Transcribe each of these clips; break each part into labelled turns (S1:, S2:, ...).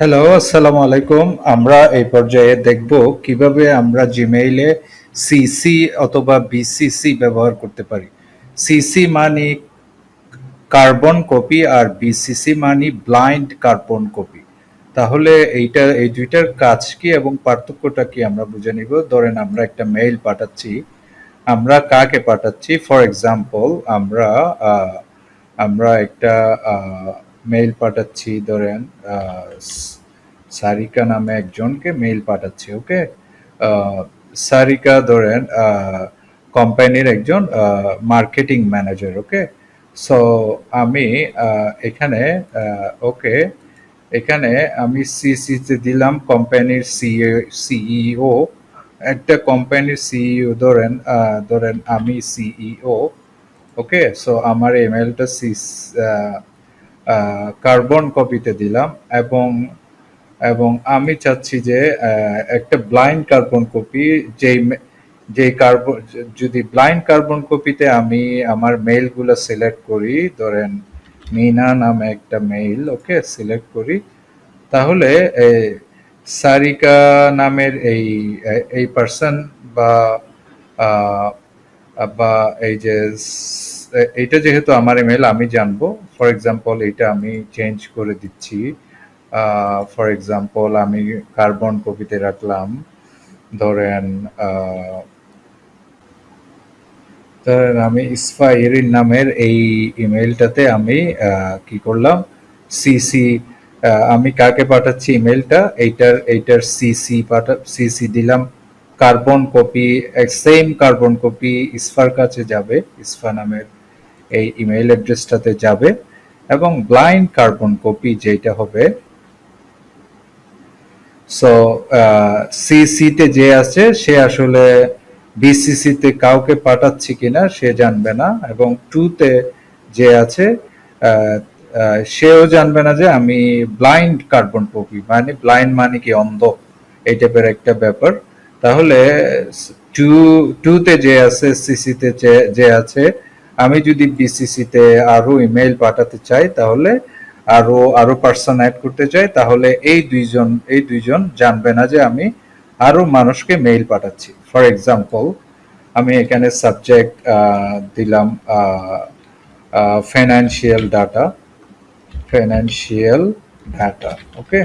S1: Hello, আসসালামু আলাইকুম। আমরা এই পর্যায়ে দেখব কীভাবে আমরা জিমেইলে সিসি অথবা বিসিসি ব্যবহার করতে পারি। সিসি মানে কার্বন কপি আর বিসিসি মানে ব্লাইন্ড কার্বন কপি। তাহলে এইটা এই দুইটার কাজ কি এবং পার্থক্যটা কি আমরা বুঝে নিব। ধরেন আমরা একটা মেইল পাঠাচ্ছি। আমরা কাকে পাঠাচ্ছি? ফর এক্সাম্পল আমরা আমরা একটা মেইল পাঠাচ্ছি, ধরেন সারিকা নামে একজনকে মেইল পাঠাচ্ছি ওকে সারিকা, ধরেন কোম্পানির একজন মার্কেটিং ম্যানেজার ওকে সো আমি এখানে ওকে এখানে আমি সিসিতে দিলাম কোম্পানির সিইও একটা কোম্পানির সিইও ধরেন ধরেন আমি সিইও ওকে সো আমার ইমেলটা সিস কার্বন কপিতে দিলাম এবং এবং আমি চাচ্ছি যে একটা ব্লাইন্ড কার্বন কপি যেই যেই কার্বন যদি ব্লাইন্ড কার্বন কপিতে আমি আমার মেইলগুলো সিলেক্ট করি, ধরেন মিনা নামে একটা মেইল ওকে সিলেক্ট করি, তাহলে সারিকা নামের এই এই পার্সন বা বা এই যে এইটা যেহেতু আমার ইমেল আমি জানব। ফর এক্সাম্পল এটা আমি চেঞ্জ করে দিচ্ছি। ফর এক্সাম্পল আমি কার্বন কপিতে রাখলাম। ধরেন ধরেন আমি ইসফা ইরিন নামের এই ইমেলটাতে আমি কি করলাম? সিসি আমি কাকে পাঠাচ্ছি ইমেলটা এইটার এইটার সিসি পাঠা সিসি দিলাম। Carbon copy same carbon copy ইসফার কাছে যাবে ইসফা নামের। এই ইমেল অ্যাড্রেসটাতে যাবে এবং ব্লাইন্ড কার্বন কপি যেটা হবে সো সিসিতে যে আছে, সে আসলে বিসিসিতে কাউকে পাঠাচ্ছি কিনা সে জানবে না এবং টুতে যে আছে সেও জানবে না যে আমি ব্লাইন্ড কার্বন কপি মানে ব্লাইন্ড মানে কি অন্ধ, এই টাইপের একটা ব্যাপার। তাহলে টু টুতে যে আছে সিসিতে যে আছে আমি যদি বিসিসিতে আরও ইমেল পাঠাতে চাই, তাহলে আরও আরও পার্সন অ্যাড করতে চাই, তাহলে এই দুইজন এই দুইজন জানবে না যে আমি আরও মানুষকে মেইল পাঠাচ্ছি। ফর এক্সাম্পল আমি এখানে সাবজেক্ট দিলাম financial data financial data okay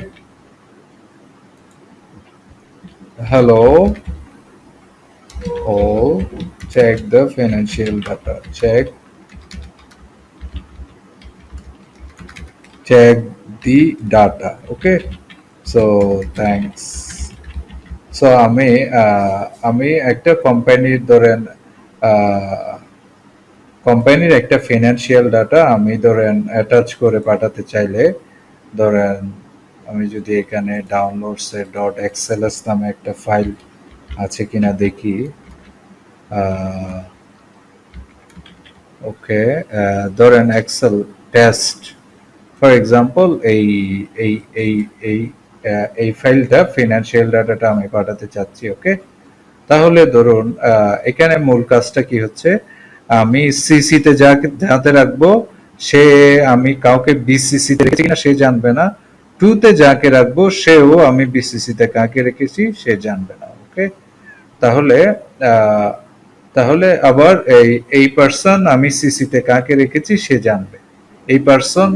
S1: hello all check the financial data. Check. Check the data. Okay? So, thanks. So, আমি আমি একটা কোম্পানির ধরেন কোম্পানির একটা ফিনান্সিয়াল ডাটা আমি ধরেন অ্যাটাচ করে পাঠাতে চাইলে, ধরেন আমি যদি এখানে ডাউনলোডস ডট এক্সএলএস নামে একটা ফাইল আছে কিনা দেখি। ওকে ধরেন এক্সেল টেস্ট ফর এক্সাম্পল এই এই এই এই এই ফাইলটা ফিনান্সিয়াল ডাটাটা আমি পাঠাতে চাচ্ছি ওকে তাহলে ধরুন এখানে মূল কাজটা কি হচ্ছে? আমি সিসিতে যাকে যাতে রাখব, সে আমি কাউকে বিসিসি তে রেখেছি কিনা সে জানবে না। টুতে যাকে রাখব, সেও আমি বিসিসি তে কাকে রেখেছি সে জানবে না ওকে তাহলে তাহলে আবার এই এই পার্সন আমি সিসিতে কাকে রেখেছি সে জানবে। এই পার্সন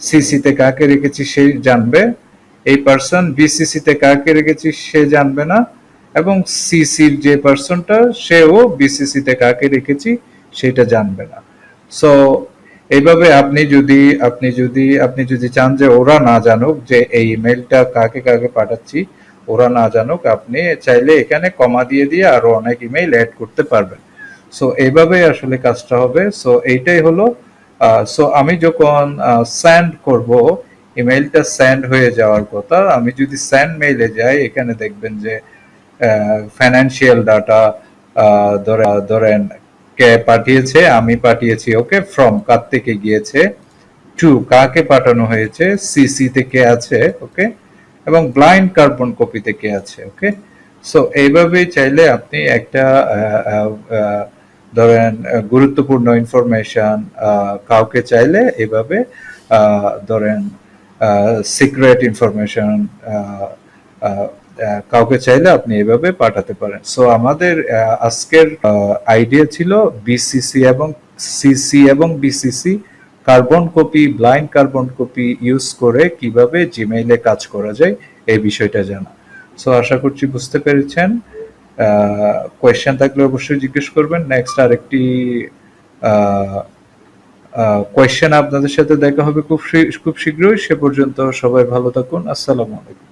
S1: সিসিতে কাকে রেখেছি সে জানবে। এই পার্সন বিসিসিতে কাকে রেখেছি সে জানবে না। এবং সিসির যে পার্সনটা সেও বিসিসিতে কাকে রেখেছি সেটা জানবে না। সো এইভাবে আপনি যদি আপনি যদি আপনি যদি চান যে ওরা না জানুক যে এই ইমেলটা কাকে কাকে পাঠাচ্ছি ওরা না জানুক, আপনি চাইলে এখানে কমা দিয়ে দিয়ে আরও অনেক ইমেইল অ্যাড করতে পারবেন। সো এইভাবেই আসলে কাজটা হবে। সো এইটাই হলো সো আমি যখন স্যান্ড করব ইমেইলটা স্যান্ড হয়ে যাওয়ার কথা, আমি যদি স্যান্ড মেইলে যাই, এখানে দেখবেন যে ফাইন্যান্সিয়াল ডাটা ধরেন, কে পাঠিয়েছে, আমি পাঠিয়েছি, ওকে ফ্রম কার থেকে গিয়েছে টু কাকে পাঠানো হয়েছে সিসি থেকে আছে, ওকে এবং ব্লাইন্ড কার্বন কপি থেকে আছে ওকে সো এইভাবে চাইলে আপনি একটা ধরেন গুরুত্বপূর্ণ ইনফরমেশন কাউকে চাইলে এভাবে ধরেন সিক্রেট ইনফরমেশন কাউকে চাইলে আপনি এভাবে পাঠাতে পারেন। সো আমাদের আজকের আইডিয়া ছিল বিসিসি এবং সিসি এবং BCC carbon copy, blind carbon copy use করে কীভাবে জিমেইলে কাজ করা যায়, এই বিষয়টা জানা। সো আশা করছি বুঝতে পেরেছেন। কোয়েশ্চেন থাকলে অবশ্যই জিজ্ঞেস করবেন। নেক্সট আরেকটি কোয়েশ্চেন আপনাদের সাথে দেখা হবে খুব খুব শীঘ্রই। সে পর্যন্ত সবাই ভালো থাকুন। আসসালামু আলাইকুম।